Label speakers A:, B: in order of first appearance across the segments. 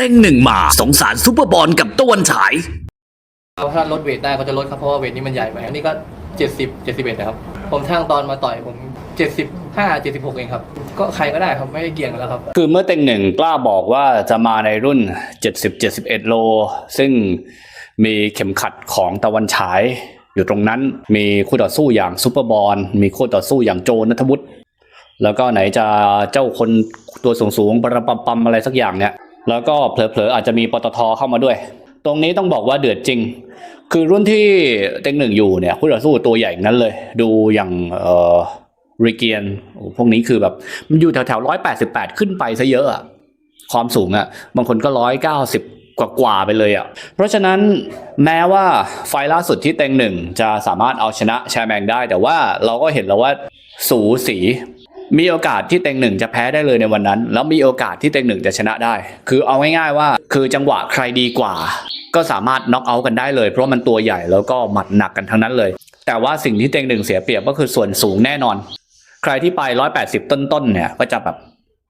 A: เต้งหนึ่งมา สงสารซุปเปอร์บอลกับต้วนฉาย
B: เขาถ้าลดเวทได้เขาจะลดครับเพราะว่าเวทนี้มันใหญ่ไปอันนี้ก็เจ็ดสิบเจ็ดสิบเอ็ดนะครับ ผมช่างตอนมาต่อยผมเจ็ดสิบห้าเจ็ดสิบหกเองครับ ก็ใครก็ได้ครับไม่ได้เกี่ยงกันแล้วครับ
C: คือเมื่อเต็งหนึ่งกล้าบอกว่าจะมาในรุ่น 70-71 โล ซึ่งมีเข็มขัดของตะวันฉาย อยู่ตรงนั้นมีคู่ต่อสู้อย่างซูเปอร์บอลมีคู่ต่อสู้อย่างโจนัทวุฒิแล้วก็ไหนจะเจ้าคนตัวสูงสูงๆปรปัมปัมอะไรสักอย่างเนี่ย แล้วก็เผลอๆอาจจะมีปตทเข้ามาด้วย ตรงนี้ต้องบอกว่าเดือดจริง คือรุ่นที่เต็งหนึ่งอยู่เนี่ยคู่ต่อสู้ตัวใหญ่นั้นเลย ดูอย่างเอ่อริเกียนโอ้พวกนี้คือแบบมันอยู่แถวๆร้อยแปดสิบแปดขึ้นไปซะเยอะอะความสูงอะบางคนก็ร้อยเก้าสิบกว่าๆไปเลยอะเพราะฉะนั้นแม้ว่าไฟล์ล่าสุดที่เต็งหนึ่งจะสามารถเอาชนะแชร์แมงได้ แต่ว่าเราก็เห็นแล้วว่าสูสี มีโอกาสที่เต็งหนึ่งจะแพ้ได้เลยในวันนั้น แล้วมีโอกาสที่เต็งหนึ่งจะชนะได้ คือเอาง่ายๆว่า คือจังหวะใครดีกว่า ก็สามารถน็อกเอาท์กันได้เลย เพราะมันตัวใหญ่แล้วก็หมัดหนักกันทั้งนั้นเลย แต่ว่าสิ่งที่เต็งหนึ่งเสียเปรียบก็คือส่วนสูงแน่นอน ใครที่ไป 180 ต้นๆเนี่ยก็จะแบบ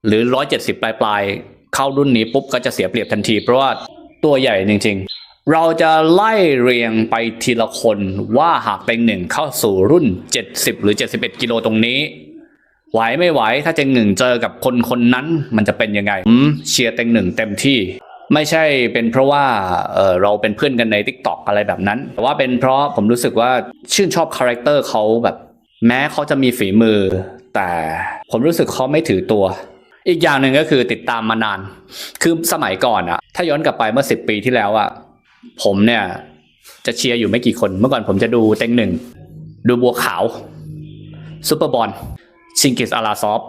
C: หรือ 170 ปลายๆเข้ารุ่นนี้ปุ๊บก็จะเสียเปรียบทันที เพราะว่าตัวใหญ่จริง ๆ เราจะไล่เรียงไปทีละคนว่าหากเต็งหนึ่งเข้าสู่รุ่น 70 หรือ 71 กิโลตรงนี้ ไหวไม่ไหวถ้าเต็งหนึ่งเจอกับคนคนนั้นมันจะเป็นยังไงผมเชียร์เต็งหนึ่งเต็มที่ ไม่ใช่เป็นเพราะว่าเเราเป็นเพื่อนกันใน t ิ k t o k อะไรแบบนั้น แต่ว่าเป็นเพราะผมรู้สึกว่าชื่นชอบคาแรคเตอร์เขาแบบแม้เขาจะมีฝีมือ แต่ผมรู้สึกเขาไม่ถือตัว อีกอย่างหนึ่งก็คือติดตามมานาน คือสมัยก่อนอะถ้าย้อนกลับไปเมื่อสิบปีที่แล้วอะผมเนี่ยจะเชียร์อยู่ไม่กี่คน เมื่อก่อนผมจะดูเต็งหนึ่งดูบัวขาวซูเปอร์บอล ชิงกิสอาราซอฟ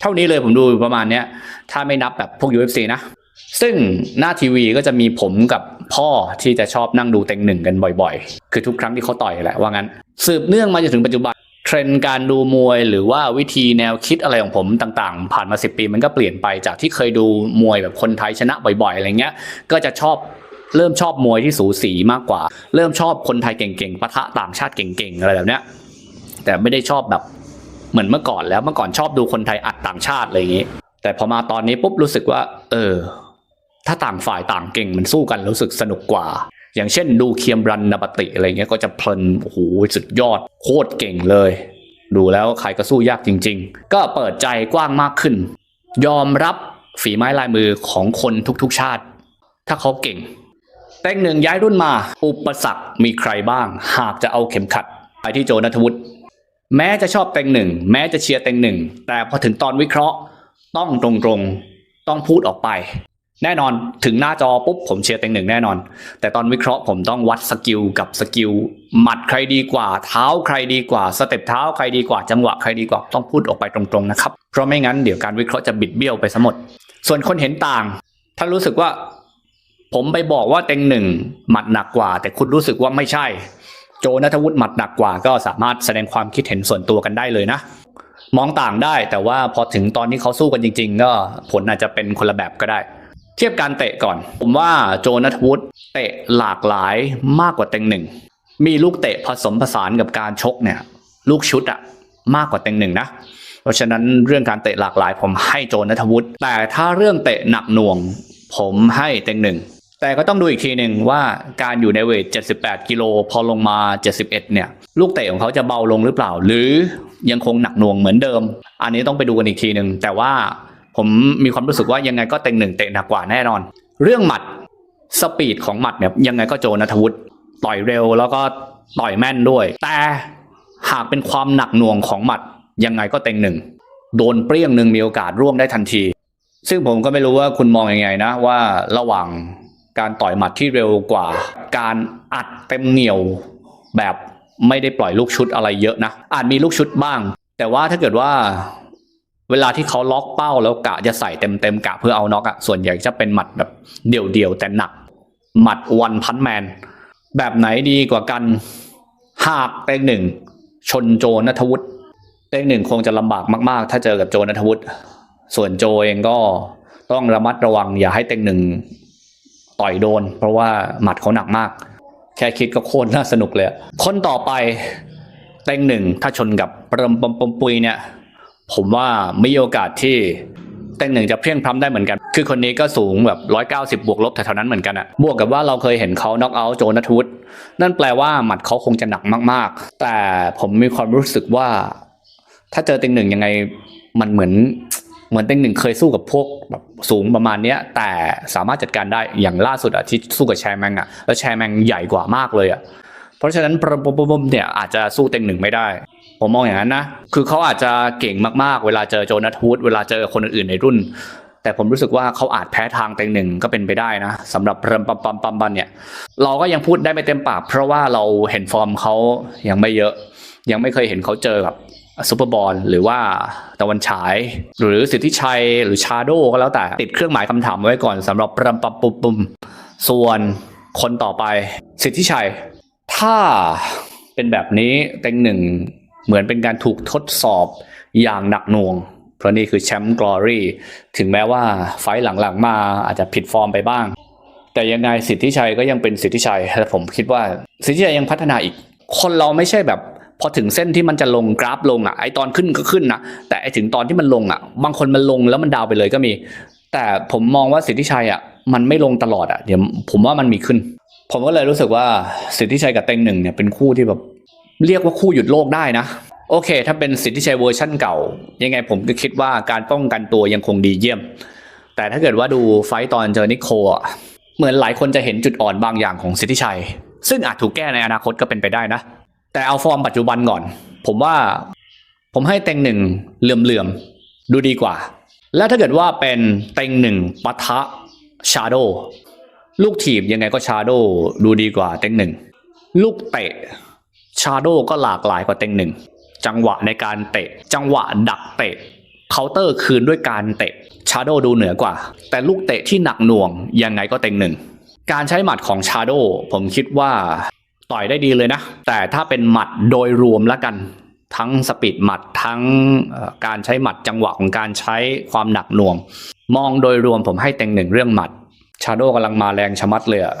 C: เท่านี้เลยผมดูประมาณเนี้ย ถ้าไม่นับแบบพวก UFC นะ ซึ่งหน้าทีวีก็จะมีผมกับพ่อที่จะชอบนั่งดูเต็งหนึ่งกันบ่อยๆ คือทุกครั้งที่เขาต่อยแหละว่างั้น สืบเนื่องมาจนถึงปัจจุบันเทรนด์การดูมวยหรือว่าวิธีแนวคิดอะไรของผมต่างๆ ผ่านมาสิปีมันก็เปลี่ยนไปจากที่เคยดูมวยแบบคนไทยชนะบ่อยๆอะไรเงี้ย ก็จะชอบเริ่มชอบมวยที่สูสีมากกว่า เริ่มชอบคนไทยเก่งๆปะทะต่างชาติเก่งๆอะไรแบบเนี้ยแต่ไม่ได้ชอบแบบ เหมือนเมื่อก่อนแล้วเมื่อก่อนชอบดูคนไทยอัดต่างชาติอะไรอย่างนี้แต่พอมาตอนนี้ปุ๊บรู้สึกว่า เออ ถ้าต่างฝ่ายต่างเก่งมันสู้กันรู้สึกสนุกกว่า อย่างเช่นดูเคียมรันนปติอะไรเงี้ยก็จะเพลินโอ้โหสุดยอด โคตรเก่งเลย ดูแล้วใครก็สู้ยากจริง ๆ ก็เปิดใจกว้างมากขึ้น ยอมรับฝีไม้ลายมือของคนทุกๆชาติ ถ้าเขาเก่ง แต่งหนึ่งย้ายรุ่นมา อุปสรรคมีใครบ้าง หากจะเอาเข็มขัด ไปที่โจนัทวุฒิ แม้จะชอบเต็งหนึ่งแม้จะเชียร์เต็งหนึ่งแต่พอถึงตอนวิเคราะห์ ต้องตรงๆต้องพูดออกไป แน่นอนถึงหน้าจอปุ๊บผมเชียร์เต็งหนึ่งแน่นอน แต่ตอนวิเคราะห์ผมต้องวัดสกิลกับสกิลหมัดใครดีกว่า เท้าใครดีกว่าสเต็ปเท้าใครดีกว่าจังหวะใครดีกว่าต้องพูดออกไปตรงๆนะครับเพราะไม่งั้นเดี๋ยวการวิเคราะห์จะบิดเบี้ยวไปซะหมด ส่วนคนเห็นต่าง ถ้ารู้สึกว่า ผมไปบอกว่าเต็งหนึ่งหมัดหนักกว่า แต่คุณรู้สึกว่าไม่ใช่ โจนัทวุฒิหมัดหนักกว่า ก็สามารถแสดงความคิดเห็นส่วนตัวกันได้เลยนะ มองต่างได้แต่ว่าพอถึงตอนที่เขาสู้กันจริง ๆ ก็ผลอาจจะเป็นคนละแบบก็ได้ เทียบการเตะก่อน ผมว่าโจนัทวุฒิเตะหลากหลายมากกว่าเต็งหนึ่งมีลูกเตะผสมผสานกับการชกเนี่ย ลูกชุดอะมากกว่าเต็งหนึ่งนะเพราะฉะนั้นเรื่องการเตะหลากหลาย ผมให้โจนัทวุฒิแต่ถ้าเรื่องเตะหนักหน่วง ผมให้เต็งหนึ่ง แต่ก็ต้องดูอีกทีหนึ่งว่าการอยู่ในเวท 78 กิโลพอลงมา 71 เนี่ย ลูกเตะของเขาจะเบาลงหรือเปล่า หรือยังคงหนักหน่วงเหมือนเดิม อันนี้ต้องไปดูกันอีกทีหนึ่งแต่ว่าผมมีความรู้สึกว่ายังไงก็เต็งหนึ่งเตะหนักกว่าแน่นอน เรื่องหมัดสปีดของหมัดเนี่ยยังไงก็โจนัทวุฒิต่อยเร็วแล้วก็ต่อยแม่นด้วย แต่หากเป็นความหนักหน่วงของหมัดยังไงก็เต็งหนึ่งโดนเปรี้ยงหนึ่งมีโอกาสร่วงได้ทันที ซึ่งผมก็ไม่รู้ว่าคุณมองอยังไงนะว่าระหว่าง การต่อยหมัดที่เร็วกว่า การอัดเต็มเหนียวแบบไม่ได้ปล่อยลูกชุดอะไรเยอะนะอาจมีลูกชุดบ้าง แต่ว่าถ้าเกิดว่าเวลาที่เขาล็อกเป้าแล้วกะจะใส่เต็มเต็มๆกะเพื่อเอาน็อกอะส่วนใหญ่จะเป็นหมัดแบบเดี่ยวๆแต่หนัก หมัดวันพันแมน แบบไหนดีกว่ากันหากเต็งหนึ่งชนโจนัทวุฒิเต็งหนึ่งคงจะลำบากมากๆ ถ้าเจอกับโจนัทวุฒิส่วนโจเองก็ต้องระมัดระวังอย่าให้เต็งหนึ่ง ต่อยโดน เพราะว่าหมัดเขาหนักมาก แค่คิดก็โคตรน่าสนุกเลย คนต่อไปเต็งหนึ่งถ้าชนกับปรมปมปมปุยเนี่ย ผมว่าไม่มีโอกาสที่เต็งหนึ่งจะเพลียงพล้ำได้เหมือนกัน คือคนนี้ก็สูงแบบร้อยเก้าสิบบวกลบแถวๆนั้นเหมือนกันอะบวกกับว่าเราเคยเห็นเขาน็อกเอาท์โจนาทูตนั่นแปลว่าหมัดเขาคงจะหนักมากๆ แต่ผมมีความรู้สึกว่า ถ้าเจอเต็งหนึ่งยังไงมันเหมือน เหมือนเต็งหนึ่งเคยสู้กับพวกแบบสูงประมาณเนี้ย แต่สามารถจัดการได้อย่างล่าสุดอะที่สู้กับแชร์แมงอะแล้วแชร์แมงใหญ่กว่ามากเลยอะเพราะฉะนั้นปรปมเนี่ยอาจจะสู้เต็งหนึ่งไม่ได้ ผมมองอย่างนั้นนะ คือเขาอาจจะเก่งมากๆ เวลาเจอโจนาทูตเวลาเจอคนอื่นๆในรุ่น แต่ผมรู้สึกว่าเขาอาจแพ้ทางเต็งหนึ่งก็เป็นไปได้นะสำหรับเริ่มปัมปัมปัมบันเนี่ย เราก็ยังพูดได้ไม่เต็มปาก เพราะว่าเราเห็นฟอร์มเขายังไม่เยอะ ยังไม่เคยเห็นเขาเจอกับ ซูเปอร์บอลหรือว่าตะวันฉาย หรือสิทธิชัยหรือชาโดก็แล้วแต่ติดเครื่องหมายคำถามไว้ก่อนสำหรับปรมปัมปุมปุมส่วนคนต่อไป สิทธิชัย ถ้าเป็นแบบนี้เต็งหนึ่งเหมือนเป็นการถูกทดสอบอย่างหนักหน่วง เพราะนี่คือแชมป์กลอรี่ถึงแม้ว่าไฟล์หลังๆมาอาจจะผิดฟอร์มไปบ้าง แต่ยังไงสิทธิชัยก็ยังเป็นสิทธิชัยและผมคิดว่าสิทธิชัยยังพัฒนาอีก คนเราไม่ใช่แบบ อถึงเส้นที่มันจะลงกราฟลงอะไอตอนขึ้นก็ขึ้นนะแต่ไอถึงตอนที่มันลงอะ บางคนมันลงแล้วมันดาวไปเลยก็มี แต่ผมมองว่าสิทธิชัยอะมันไม่ลงตลอดอะเดี๋ยวผมว่ามันมีขึ้น ผมก็เลยรู้สึกว่าสิทธิชัยกับเต็งหนึ่งเนี่ยเป็นคู่ที่แบบเรียกว่าคู่หยุดโลกได้นะโอเค ถ้าเป็นสิทธิชัยเวอร์ชั่นเก่า ยังไงผมก็คิดว่าการป้องกันตัวยังคงดีเยี่ยม แต่ถ้าเกิดว่าดูไฟต์ตอนเจอนิโคลอะเหมือนหลายคนจะเห็นจุดอ่อนบางอย่างของสิทธิชัย ซึ่งอาจถูกแก้ในอนาคตก็เป็นไปได้นะ แต่เอาฟอร์มปัจจุบันก่อน ผมว่าผมให้เต็งหนึ่งเหลื่อมๆ ดูดีกว่า แล้วถ้าเกิดว่าเป็นเต็งหนึ่งปะทะชาโดลูกถีบยังไงก็ชาโดดูดีกว่าเต็งหนึ่งลูกเตะชาโดก็หลากหลายกว่าเต็งหนึ่งจังหวะในการเตะ จังหวะดักเตะเคาน์เตอร์คืนด้วยการเตะชาโดดูเหนือกว่า แต่ลูกเตะที่หนักหน่วงยังไงก็เต็งหนึ่งการใช้หมัดของชาโดผมคิดว่า ต่อยได้ดีเลยนะ แต่ถ้าเป็นหมัดโดยรวมแล้วกัน ทั้งสปีดหมัดทั้งการใช้หมัดจังหวะของการใช้ความหนักหน่วง มองโดยรวมผมให้เต็งหนึ่งเรื่องหมัดชาโดกำลังมาแรงชะมัดเลยอะ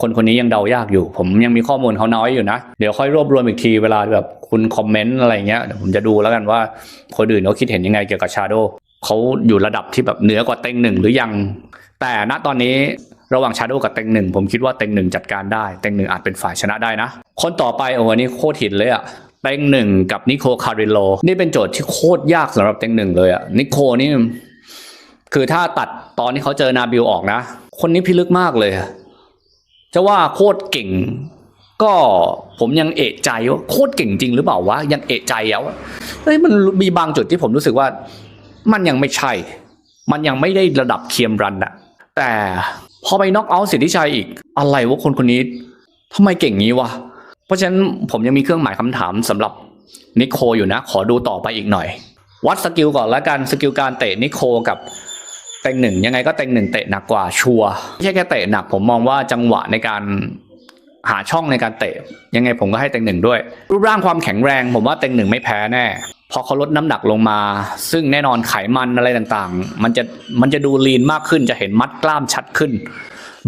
C: คนคนนี้ยังเดายากอยู่ ผมยังมีข้อมูลเขาน้อยอยู่นะ เดี๋ยวค่อยรวบรวมอีกทีเวลาแบบคุณคอมเมนต์อะไรเงี้ยเดี๋ยวผมจะดูแล้วกันว่าคนอื่นเขาคิดเห็นยังไงเกี่ยวกับชาโดเขาอยู่ระดับที่แบบเหนือกว่าเต็งหนึ่งหรือยัง แต่ณตอนนี้ ระหว่างชาโดกับเต็งหนึ่งผมคิดว่าเต็งหนึ่งจัดการได้เต็งหนึ่งอาจเป็นฝ่ายชนะได้นะ คนต่อไปโอ้โหอันนี้โคตรหินเลยอะเต็งหนึ่งกับนิโคคาริโลนี่เป็นโจทย์ที่โคตรยากสำหรับเต็งหนึ่งเลยอะนิโคนี่คือถ้าตัดตอนที่เขาเจอนาบิลออกนะ คนนี้พิลึกมากเลยจะว่าโคตรเก่ง ก็ผมยังเอะใจว่าโคตรเก่งจริงหรือเปล่าวะยังเอะใจแล้วอะเฮ้ยมันมีบางจุดที่ผมรู้สึกว่า มันยังไม่ใช่ มันยังไม่ได้ระดับเคียมรันอะแต่ พอไปน็อกเอาท์สิทธิชัยอีกอะไรวะคนคนนี้ทำไมเก่งงี้วะ เพราะฉะนั้นผมยังมีเครื่องหมายคำถามสำหรับนิโคอยู่นะ ขอดูต่อไปอีกหน่อย วัดสกิลก่อนละกันสกิลการเตะนิโคกับเต็งหนึ่งยังไงก็เต็งหนึ่งเตะหนักกว่าชัวไม่ใช่แค่เตะหนักผมมองว่าจังหวะในการ หาช่องในการเตะ ยังไงผมก็ให้เต็งหนึ่งด้วย รูปร่างความแข็งแรง ผมว่าเต็งหนึ่งไม่แพ้แน่ พอเขาลดน้ำหนักลงมา ซึ่งแน่นอนไขมันอะไรต่างๆ มันจะมันจะดูลีนมากขึ้นจะเห็นมัดกล้ามชัดขึ้น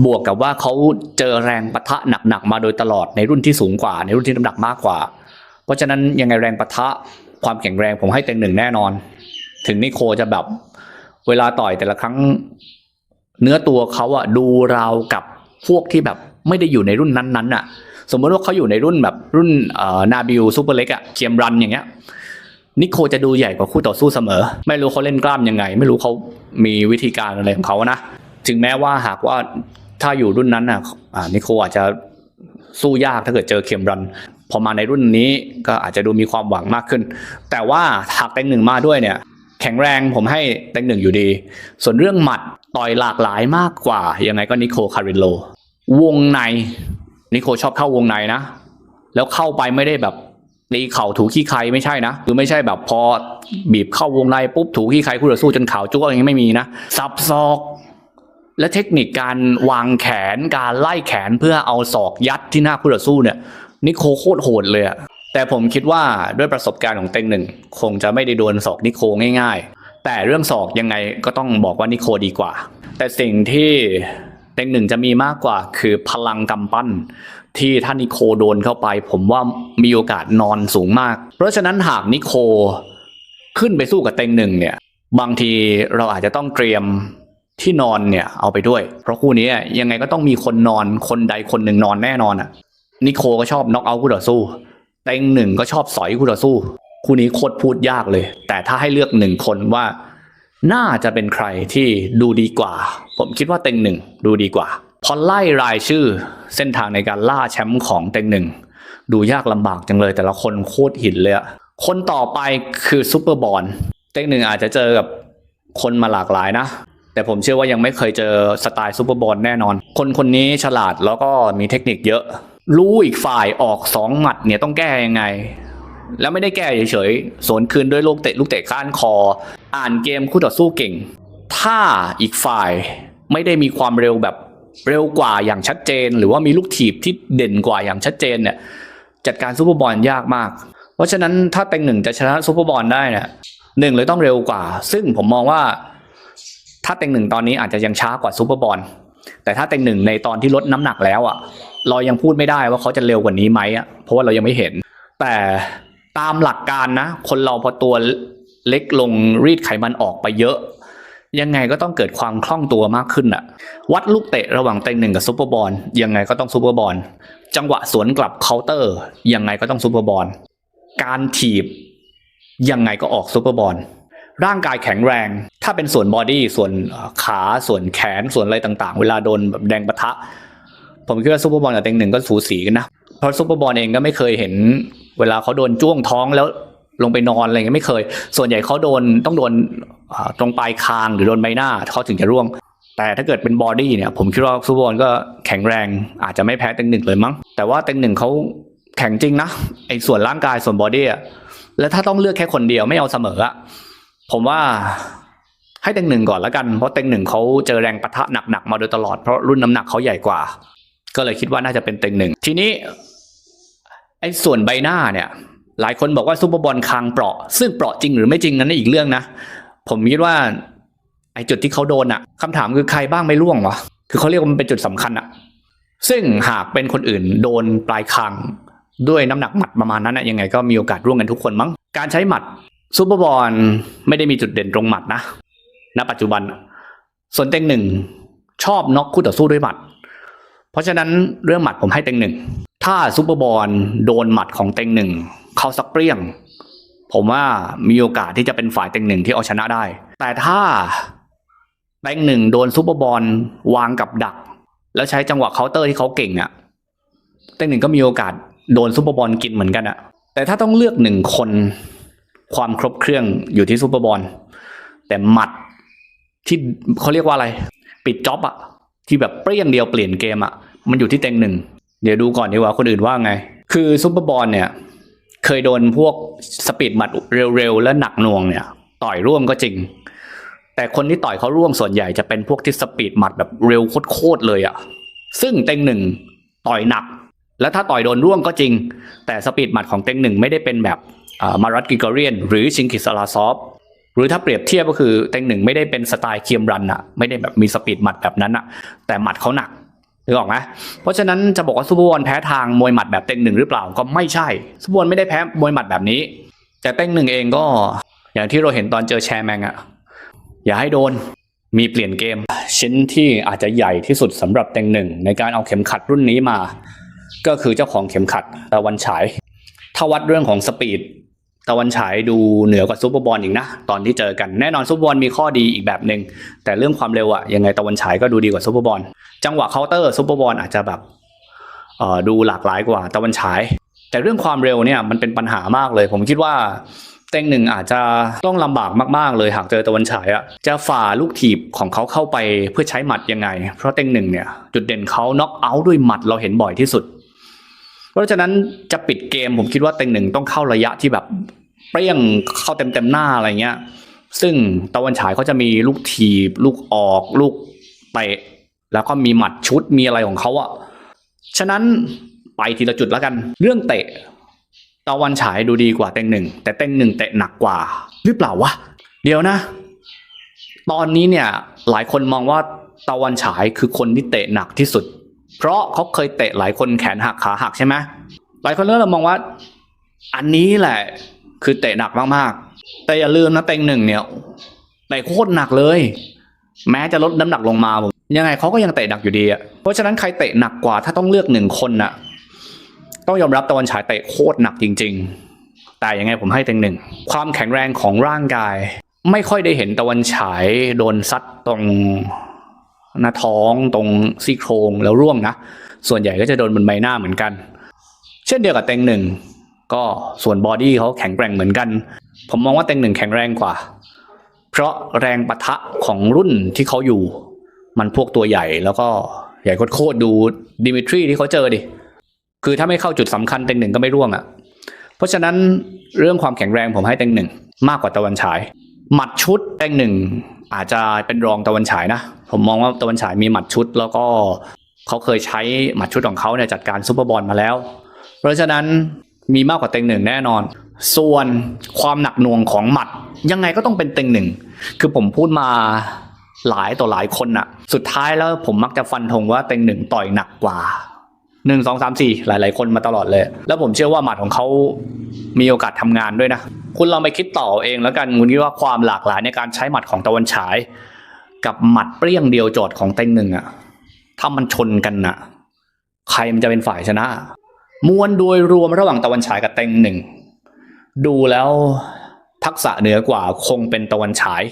C: บวกกับว่าเขาเจอแรงปะทะหนักๆมาโดยตลอดในรุ่นที่สูงกว่า ในรุ่นที่น้ำหนักมากกว่า เพราะฉะนั้นยังไงแรงปะทะความแข็งแรงผมให้เต็งหนึ่งแน่นอน ถึงนิโคจะแบบเวลาต่อยแต่ละครั้ง เนื้อตัวเขาอะดูราวกับพวกที่แบบ ไม่ได้อยู่ในรุ่นนั้นๆอะสมมติว่าเขาอยู่ในรุ่นแบบรุ่นนาบิลซูเปอร์เล็กอะเคียมรันอย่างเงี้ยนิโคจะดูใหญ่กว่าคู่ต่อสู้เสมอ ไม่รู้เขาเล่นกล้ามยังไง ไม่รู้เขามีวิธีการอะไรของเขานะถึงแม้ว่าหากว่าถ้าอยู่รุ่นนั้นน่ะอ่านิโคอาจจะสู้ยากถ้าเกิดเจอเข็มรันพอมาในรุ่นนี้ก็อาจจะดูมีความหวังมากขึ้น แต่ว่าหากเต็งหนึ่งมาด้วยเนี่ย แข็งแรงผมให้เต็งหนึ่งอยู่ดี ส่วนเรื่องหมัดต่อยหลากหลายมากกว่ายังไงก็นิโคคาริโล วงในนิโคชอบเข้าวงในนะ แล้วเข้าไปไม่ได้แบบตีเข่าถูขี้ใครไม่ใช่นะคือไม่ใช่แบบพอบีบเข้าวงในปุ๊บถูขี้ใครคู่ต่อสู้จนข่าวจ้วงอย่างนี้ไม่มีนะสับศอก และเทคนิคการวางแขนการไล่แขนเพื่อเอาศอกยัดที่หน้าคู่ต่อสู้เนี่ยนิโคโคตรโหดเลยอะแต่ผมคิดว่าด้วยประสบการณ์ของเต็งหนึ่งคงจะไม่ได้โดนศอกนิโคง่าย ๆ แต่เรื่องศอกยังไงก็ต้องบอกว่านิโคดีกว่า แต่สิ่งที่ เต็งหนึ่งจะมีมากกว่าคือพลังกำปั้น ที่ถ้านิโคโดนเข้าไป ผมว่ามีโอกาสนอนสูงมาก เพราะฉะนั้นหากนิโคขึ้นไปสู้กับเต็งหนึ่งเนี่ย บางทีเราอาจจะต้องเตรียมที่นอนเนี่ยเอาไปด้วย เพราะคู่นี้ยังไงก็ต้องมีคนนอนคนใดคนหนึ่งนอนแน่นอนอะนิโคก็ชอบน็อกเอาท์คู่ต่อสู้เต็งหนึ่งก็ชอบสอยคู่ต่อสู้ คู่นี้โคตรพูดยากเลย แต่ถ้าให้เลือกหนึ่งคนว่า น่าจะเป็นใครที่ดูดีกว่า ผมคิดว่าเต็งหนึ่งดูดีกว่า พอไล่รายชื่อเส้นทางในการล่าแชมป์ของเต็งหนึ่งดูยากลำบากจังเลยแต่ละคนโคตรหินเลยอะคนต่อไปคือซูเปอร์บอลเต็งหนึ่งอาจจะเจอกับคนมาหลากหลายนะ แต่ผมเชื่อว่ายังไม่เคยเจอสไตล์ซูเปอร์บอลแน่นอน คนคนนี้ฉลาดแล้วก็มีเทคนิคเยอะ รู้อีกฝ่ายออกสองหมัดเนี่ยต้องแก้ยังไง แล้วไม่ได้แก้เฉยๆสวนคืนด้วยลูกเตะลูกเตะก้านคอ อ่านเกมคู่ต่อสู้เก่ง ถ้าอีกฝ่ายไม่ได้มีความเร็วแบบเร็วกว่าอย่างชัดเจน หรือว่ามีลูกถีบที่เด่นกว่าอย่างชัดเจนเนี่ยจัดการซูเปอร์บอลยากมาก เพราะฉะนั้นถ้าเต็งหนึ่งจะชนะซูเปอร์บอลได้เนี่ยหนึ่งเลยต้องเร็วกว่า ซึ่งผมมองว่า ถ้าเต็งหนึ่งตอนนี้อาจจะยังช้ากว่าซูเปอร์บอลแต่ถ้าเต็งหนึ่งในตอนที่ลดน้ำหนักแล้วอะ เรายังพูดไม่ได้ว่าเขาจะเร็วกว่านี้ไหมอะเพราะว่าเรายังไม่เห็น แต่ตามหลักการนะ คนเราพอตัวเล็กลงรีดไขมันออกไปเยอะ ยังไงก็ต้องเกิดความคล่องตัวมากขึ้นอะวัดลูกเตะระหว่างเต็งหนึ่งกับซูเปอร์บอลยังไงก็ต้องซูเปอร์บอลจังหวะสวนกลับเคาน์เตอร์ยังไงก็ต้องซูเปอร์บอลการถีบ ยังไงก็ออกซูเปอร์บอลร่างกายแข็งแรง ถ้าเป็นส่วนบอดี้ส่วนขาส่วนแขนส่วนอะไรต่างๆ เวลาโดนแบบแดงปะทะ ผมคิดว่าซูเปอร์บอลกับเต็งหนึ่งก็สูสีกันนะเพราะซูเปอร์บอลเองก็ไม่เคยเห็น เวลาเขาโดนจ้วงท้องแล้ว ลงไปนอนอะไรเงี้ยไม่เคย ส่วนใหญ่เขาโดนต้องโดนตรงปลายคางหรือโดนใบหน้าเขาถึงจะร่วง แต่ถ้าเกิดเป็นบอดี้เนี่ย ผมคิดว่าซูบอลก็แข็งแรงอาจจะไม่แพ้เต็งหนึ่งเลยมั้ง แต่ว่าเต็งหนึ่งเขาแข็งจริงนะไอ้ส่วนร่างกายส่วนบอดี้อะแล้วถ้าต้องเลือกแค่คนเดียวไม่เอาเสมออะผมว่าให้เต็งหนึ่งก่อนแล้วกัน เพราะเต็งหนึ่งเขาเจอแรงปะทะหนักๆมาโดยตลอดเพราะรุ่นน้ำหนักเขาใหญ่กว่า ก็เลยคิดว่าน่าจะเป็นเต็งหนึ่งทีนี้ไอ้ส่วนใบหน้าเนี่ย หลายคนบอกว่าซูเปอร์บอลคางเปราะ ซึ่งเปราะจริงหรือไม่จริงนั้นอีกเรื่องนะ ผมคิดว่าไอ้จุดที่เขาโดนอะคำถามคือใครบ้างไม่ร่วงวะคือเขาเรียกว่ามันเป็นจุดสำคัญอะซึ่งหากเป็นคนอื่นโดนปลายคางด้วยน้ำหนักหมัดประมาณนั้นนะยังไงก็มีโอกาสร่วงกันทุกคนมั้งการใช้หมัดซูเปอร์บอลไม่ได้มีจุดเด่นตรงหมัดนะณปัจจุบัน ส่วนเต็งหนึ่งชอบน็อกคู่ต่อสู้ด้วยหมัด เพราะฉะนั้นเรื่องหมัดผมให้เต็งหนึ่งถ้าซูเปอร์บอลโดนหมัดของเต็งหนึ่ง เข้าสักเปรี้ยง ผมว่ามีโอกาสที่จะเป็นฝ่ายเต็งหนึ่งที่เอาชนะได้ แต่ถ้าเต็งหนึ่งโดนซูเปอร์บอลวางกับดัก แล้วใช้จังหวะเคาน์เตอร์ที่เขาเก่งอะ่ะเต็งหนึ่งก็มีโอกาสโดนซูเปอร์บอลกินเหมือนกันอะ่ะ แต่ถ้าต้องเลือกหนึ่งคนความครบเครื่องอยู่ที่ซูเปอร์บอลแต่หมัดที่เขาเรียกว่าอะไร ปิดจ็อบอะที่แบบเปรี้ยงเดียวเปลี่ยนเกมอะมันอยู่ที่เต็งหนึ่ง เดี๋ยวดูก่อนดีกว่าคนอื่นว่าไง คือซูเปอร์บอลเนี่ย เคยโดนพวกสปีดหมัดเร็วๆ และหนักหน่วงเนี่ย ต่อยร่วมก็จริง แต่คนที่ต่อยเขาร่วมส่วนใหญ่จะเป็นพวกที่สปีดหมัดแบบเร็วโคตรๆเลยอะซึ่งเต็งหนึ่งต่อยหนัก แล้วถ้าต่อยโดนร่วงก็จริง แต่สปีดหมัดของเต็งหนึ่งไม่ได้เป็นแบบมารัตกิกอเรียน หรือชิงกิสลาซอฟหรือถ้าเปรียบเทียบก็คือเต็งหนึ่งไม่ได้เป็นสไตล์เคียมรันอะไม่ได้แบบมีสปีดหมัดแบบนั้นอะแต่หมัดเขาหนัก นึกออกไหมเพราะฉะนั้นจะบอกว่าซูเปอร์บอลแพ้ทางมวยหมัดแบบเต็งหนึ่งหรือเปล่าก็ไม่ใช่ซูเปอร์บอลไม่ได้แพ้มวยหมัดแบบนี้ แต่เต็งหนึ่งเองก็ อย่างที่เราเห็นตอนเจอแชร์แมงอะอย่าให้โดนมีเปลี่ยนเกม ชิ้นที่อาจจะใหญ่ที่สุดสำหรับเต็งหนึ่งในการเอาเข็มขัดรุ่นนี้มา ก็คือเจ้าของเข็มขัดตะวันฉายถ้าวัดเรื่องของสปีด ตะวันฉายดูเหนือกว่าซูเปอร์บอลอีกนะ ตอนที่เจอกันแน่นอนซูเปอร์บอลมีข้อดีอีกแบบหนึ่งแต่เรื่องความเร็วอะยังไงตะวันฉายก็ดูดีกว่าซูเปอร์บอลจังหวะเคาน์เตอร์ซูเปอร์บอลอาจจะแบบเออดูหลากหลายกว่าตะวันฉาย แต่เรื่องความเร็วเนี่ยมันเป็นปัญหามากเลย ผมคิดว่าเต็งหนึ่งอาจจะต้องลำบากมาก ๆ เลยหากเจอตะวันฉายอะจะฝ่าลูกถีบของเขาเข้าไปเพื่อใช้หมัดยังไง เพราะเต็งหนึ่งเนี่ยจุดเด่นเขาน็อกเอาท์ด้วยหมัดเราเห็นบ่อยที่สุด เพราะฉะนั้นจะปิดเกมผมคิดว่าเต็งหนึ่งต้องเข้าระยะที่แบบเปรี้ยงเข้าเต็มเต็มหน้าอะไรเงี้ย ซึ่งตะวันฉายเขาจะมีลูกถีบ ลูกออกลูกเตะแล้วก็มีหมัดชุดมีอะไรของเขาอะฉะนั้นไปทีละจุดแล้วกัน เรื่องเตะตะวันฉายดูดีกว่าเต็งหนึ่งแต่เต็งหนึ่งเตะหนักกว่าหรือเปล่าวะเดี๋ยวนะ ตอนนี้เนี่ยหลายคนมองว่าตะวันฉายคือคนที่เตะหนักที่สุด เพราะเขาเคยเตะหลายคนแขนหักขาหักใช่ไหมหลายคนเริ่มมองว่า อันนี้แหละคือเตะหนักมากๆ แต่อย่าลืมนะเต็งหนึ่งเนี่ยเตะโคตรหนักเลย แม้จะลดน้ำหนักลงมาผมยังไงเขาก็ยังเตะหนักอยู่ดีอะเพราะฉะนั้นใครเตะหนักกว่าถ้าต้องเลือกหนึ่งคนน่ะ ต้องยอมรับตะวันฉายเตะโคตรหนักจริง ๆ แต่ยังไงผมให้เต็งหนึ่งความแข็งแรงของร่างกาย ไม่ค่อยได้เห็นตะวันฉายโดนซัดตรง หน้าท้องตรงซี่โครงแล้วร่วงนะ ส่วนใหญ่ก็จะโดนบนใบหน้าเหมือนกัน เช่นเดียวกับเต็งหนึ่งก็ส่วนบอดี้เขาแข็งแกร่งเหมือนกัน ผมมองว่าเต็งหนึ่งแข็งแรงกว่า เพราะแรงปะทะของรุ่นที่เขาอยู่ มันพวกตัวใหญ่แล้วก็ใหญ่โคตรดูดิมิทรีที่เขาเจอดิ คือถ้าไม่เข้าจุดสำคัญเต็งหนึ่งก็ไม่ร่วงอะ่ะ เพราะฉะนั้นเรื่องความแข็งแรงผมให้เต็งหนึ่งมากกว่าตะวันฉาย หมัดชุดเต็งหนึ่ง อาจจะเป็นรองตะวันฉายนะ ผมมองว่าตะวันฉายมีหมัดชุด แล้วก็เขาเคยใช้หมัดชุดของเขาเนี่ยจัดการซูเปอร์บอลมาแล้ว เพราะฉะนั้นมีมากกว่าเต็งหนึ่งแน่นอน ส่วนความหนักหน่วงของหมัดยังไงก็ต้องเป็นเต็งหนึ่ง คือผมพูดมาหลายต่อหลายคนอะสุดท้ายแล้วผมมักจะฟันธงว่าเต็งหนึ่งต่อยหนักกว่าหนึ่งสองสามสี่หลาย ๆ คนมาตลอดเลย แล้วผมเชื่อว่าหมัดของเขามีโอกาสทำงานด้วยนะ คุณลองไปคิดต่อเองแล้วกันคุณคิดว่าความหลากหลายในการใช้หมัดของตะวันฉาย กับหมัดเปรี้ยงเดียวโจทย์ของเต็งหนึ่งอะถ้ามันชนกันอะใครมันจะเป็นฝ่ายชนะ มวลโดยรวมระหว่างตะวันฉายกับเต็งหนึ่งดูแล้วทักษะเหนือกว่าคงเป็นตะวันฉาย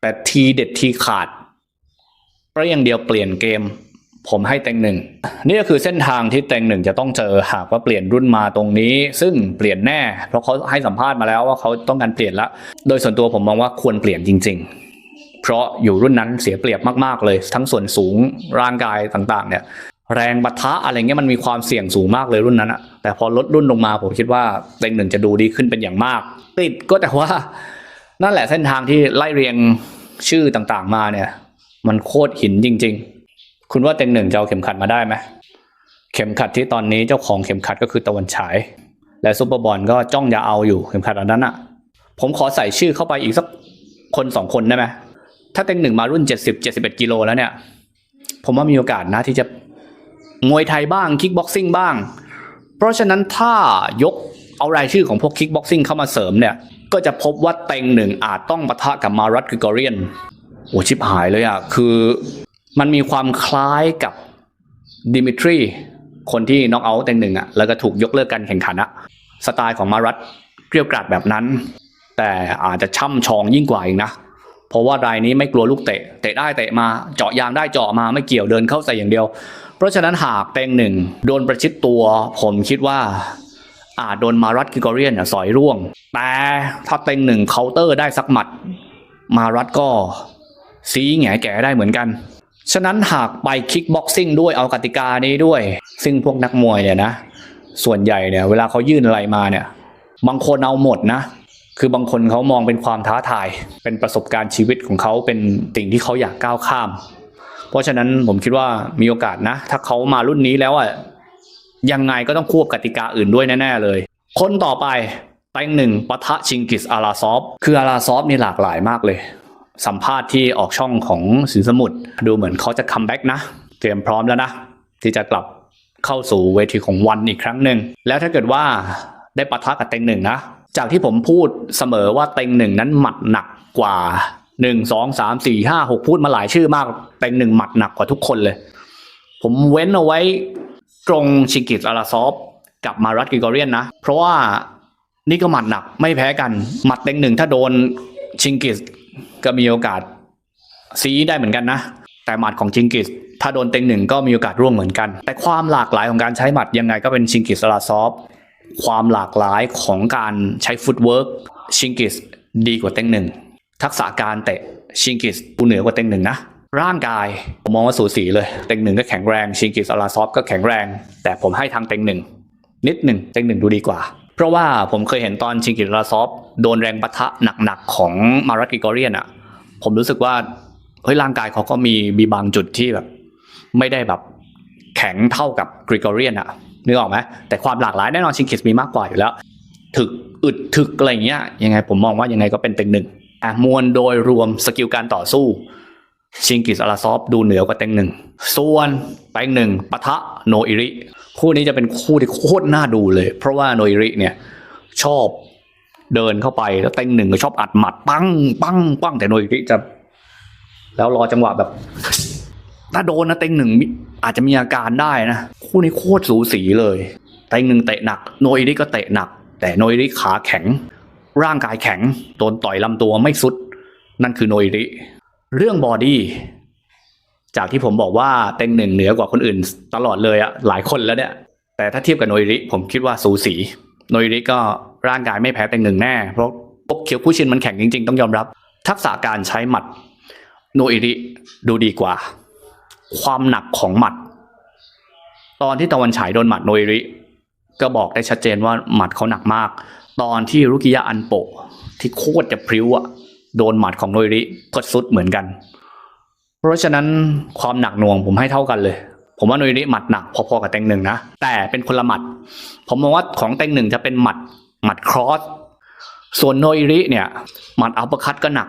C: แต่ทีเด็ดทีขาดเปรี้ยงเดียวเปลี่ยนเกม ผมให้เต็งหนึ่งนี่ก็คือเส้นทางที่เต็งหนึ่งจะต้องเจอหากว่าเปลี่ยนรุ่นมาตรงนี้ ซึ่งเปลี่ยนแน่ เพราะเขาให้สัมภาษณ์มาแล้วว่าเขาต้องการเปลี่ยนละโดยส่วนตัวผมมองว่าควรเปลี่ยนจริง ๆ เพราะอยู่รุ่นนั้นเสียเปรียบมากๆเลย ทั้งส่วนสูงร่างกายต่างๆ เนี่ยแรงบัทะอะไรเงี้ยมันมีความเสี่ยงสูงมากเลยรุ่นนั้นอะแต่พอลดรุ่นลงมาผมคิดว่าเต็งหนึ่งจะดูดีขึ้นเป็นอย่างมาก ติดก็แต่ว่า นั่นแหละเส้นทางที่ไล่เรียงชื่อต่างๆมาเนี่ย มันโคตรหินจริง ๆ คุณว่าเต็งหนึ่งจะเอาเข็มขัดมาได้ไหมเข็มขัดที่ตอนนี้เจ้าของเข็มขัดก็คือตะวันฉาย และซูเปอร์บอลก็จ้องจะเอาอยู่เข็มขัดอันนั้นอะผมขอใส่ชื่อเข้าไปอีกสักคนสองคนได้ไหมถ้าเต็งหนึ่งมารุ่นเจ็ดสิบเจ็ดสิบเอ็ดกิโลแล้วเนี่ย ผมว่ามีโอกาสนะที่จะมวยไทยบ้างคิกบ็อกซิ่งบ้าง เพราะฉะนั้นถ้ายกเอารายชื่อของพวกคิกบ็อกซิ่งเข้ามาเสริมเนี่ย ก็จะพบว่าเต็งหนึ่งอาจต้องปะทะกับมารัตกริกอเรียน โอ้ชิบหายเลยอะ คือ มันมีความคล้ายกับดิมิทรีคนที่น็อกเอาท์เต็งหนึ่งอะแล้วก็ถูกยกเลิกการแข่งขันอะสไตล์ของมารัตเกรียวกราดแบบนั้น แต่อาจจะช่ำชองยิ่งกว่าอีกนะ เพราะว่ารายนี้ไม่กลัวลูกเตะ เตะได้เตะมาเจาะยางได้เจาะมาไม่เกี่ยวเดินเข้าใส่อย่างเดียว เพราะฉะนั้นหากเต็งหนึ่งโดนประชิดตัว ผมคิดว่าอาจโดนมารัตกิกอเรียนน่ะสอยร่วง แต่ถ้าเต็งหนึ่งเคาน์เตอร์ได้สักหมัด มารัตก็ซีแหงแก่ได้เหมือนกัน ฉะนั้นหากไปคิกบ็อกซิ่งด้วยเอากติกานี้ด้วย ซึ่งพวกนักมวยเนี่ยนะ ส่วนใหญ่เนี่ยเวลาเขายื่นอะไรมาเนี่ย บางคนเอาหมดนะ คือบางคนเขามองเป็นความท้าทาย เป็นประสบการณ์ชีวิตของเขาเป็นสิ่งที่เขาอยากก้าวข้าม เพราะฉะนั้นผมคิดว่ามีโอกาสนะ ถ้าเขามารุ่นนี้แล้วอะยังไงก็ต้องควบกติกาอื่นด้วยแน่ๆเลย คนต่อไปแตงหนึ่งปะทะชิงกิสอาราซอฟ คืออาราซอฟนี่หลากหลายมากเลย สัมภาษณ์ที่ออกช่องของสินสมุทรดูเหมือนเขาจะคัมแบ็กนะ เตรียมพร้อมแล้วนะ ที่จะกลับเข้าสู่เวทีของวันอีกครั้งหนึ่ง แล้วถ้าเกิดว่าได้ปะทะกับเต็งหนึ่งนะ จากที่ผมพูดเสมอว่าเต็งหนึ่งนั้นหมัดหนักกว่าหนึ่งสองสามสี่ห้าหกพูดมาหลายชื่อมาก เต็งหนึ่งหมัดหนักกว่าทุกคนเลย ผมเว้นเอาไว้ตรงชิงกิสอาราซอฟกับมารัตกิกอเรียนนะ เพราะว่านี่ก็หมัดหนักไม่แพ้กัน หมัดเต็งหนึ่งถ้าโดนชิงกิส ก็มีโอกาสซีได้เหมือนกันนะ แต่หมัดของชิงกิสถ้าโดนเต็งหนึ่งก็มีโอกาสร่วงเหมือนกัน แต่ความหลากหลายของการใช้หมัดยังไงก็เป็นชิงกิสอาราซอฟความหลากหลายของการใช้ฟุตเวิร์กชิงกิสดีกว่าเต็งหนึ่งทักษะการเตะชิงกิสกูเหนือกว่าเต็งหนึ่งนะร่างกายผมมองว่าสูสีเลย เต็งหนึ่งก็แข็งแรง ชิงกิสอาราซอฟก็แข็งแรง แต่ผมให้ทางเต็งหนึ่งนิดหนึ่งเต็งหนึ่งดูดีกว่า ราะว่าผมเคยเห็นตอนชิงกิราซอฟโดนแรงปะทะหนักๆของมารัตกิกอเรียนอะ ผมรู้สึกว่าเฮ้ยร่างกายเขาก็มีมีบางจุดที่แบบ ไม่ได้แบบแข็งเท่ากับกริกอเรียนอะนึกออกไหมแต่ความหลากหลายแน่นอนชิงกิสมีมากกว่าอยู่แล้ว ถึกอึดถึกอะไรเงี้ยยังไงผมมองว่ายังไงก็เป็นเต็งหนึ่งอะมวลโดยรวมสกิลการต่อสู้ ชิงกิสอาราซอฟดูเหนือกว่าเต็งหนึ่ง ส่วนเต็งหนึ่งปะทะโนอิริ คู่นี้จะเป็นคู่ที่โคตรน่าดูเลย เพราะว่าโนอิริเนี่ยชอบเดินเข้าไปแล้วเต็งหนึ่งก็ชอบอัดหมัดปังปังปังแต่โนอิริจะ แล้วรอจังหวะแบบ ถ้าโดนนะเต็งหนึ่งอาจจะมีอาการได้นะ คู่นี้โคตรสูสีเลยเต็งหนึ่งเตะหนักโนอิริก็เตะหนัก แต่โนอิริขาแข็ง ร่างกายแข็งโดนต่อยลำตัวไม่สุด นั่นคือโนอิริ เรื่องบอดี้จากที่ผมบอกว่าเต็งหนึ่งเหนือกว่าคนอื่น ตลอดเลยอะหลายคนแล้วเนี่ย แต่ถ้าเทียบกับโนอิริ ผมคิดว่าสูสีโนอิริก็ร่างกายไม่แพ้เต็งหนึ่งแน่ เพราะพวกเคียวผู้ชินมันแข็งจริง ๆ ต้องยอมรับ ทักษะการใช้หมัด โนอิริดูดีกว่า ความหนักของหมัด ตอนที่ตะวันฉายโดนหมัดโนอิริ ก็บอกได้ชัดเจนว่าหมัดเขาหนักมาก ตอนที่รุกิยะอันโปะที่โคตรจะพริ้วอะ โดนหมัดของโนอิริก็สุดเหมือนกัน เพราะฉะนั้นความหนักหน่วงผมให้เท่ากันเลย ผมว่าโนอิริหมัดหนักพอๆกับเต็งหนึ่งนะ แต่เป็นคนละหมัด ผมมองว่าของเต็งหนึ่งจะเป็นหมัดหมัดครอส ส่วนโนอิริเนี่ยหมัดอัปเปอร์คัตก็หนัก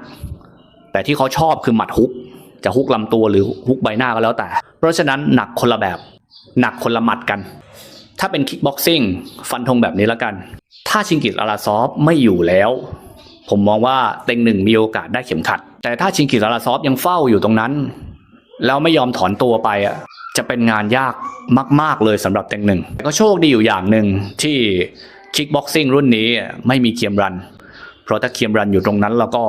C: แต่ที่เขาชอบคือหมัดฮุก จะฮุกลำตัวหรือฮุกใบหน้าก็แล้วแต่ เพราะฉะนั้นหนักคนละแบบ หนักคนละหมัดกัน ถ้าเป็นคิกบ็อกซิ่งฟันธงแบบนี้แล้วกัน ถ้าชิงกิตอาราซอฟไม่อยู่แล้ว ผมมองว่าเต็งหนึ่งมีโอกาสได้เข็มขัด แต่ถ้าชิงกิตอาราซอฟยังเฝ้าอยู่ตรงนั้น แล้วไม่ยอมถอนตัวไปอะจะเป็นงานยากมาก ๆ เลยสำหรับเต็งหนึ่งแต่ก็โชคดีอยู่อย่างหนึ่งที่คิกบ็อกซิ่งรุ่นนี้ไม่มีเคียมรัน เพราะถ้าเคียมรันอยู่ตรงนั้นแล้วก็